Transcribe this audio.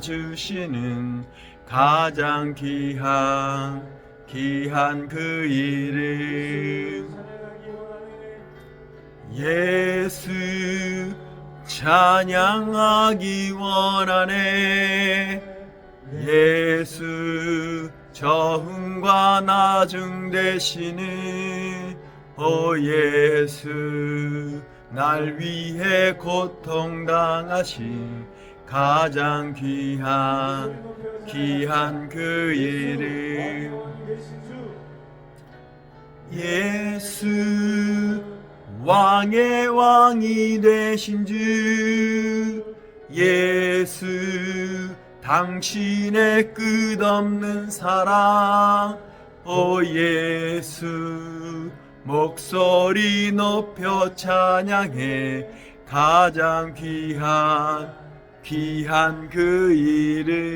주시는 가장 귀한 귀한 그 이름. 예수 찬양하기 원하네. 예수 저흥과 나중 되시는 오 예수 날 위해 고통당하신 가장 귀한 귀한 그 이름 예수 왕의 왕이 되신 주 예수 당신의 끝없는 사랑 오 예수 목소리 높여 찬양해. 가장 귀한 귀한 그 이름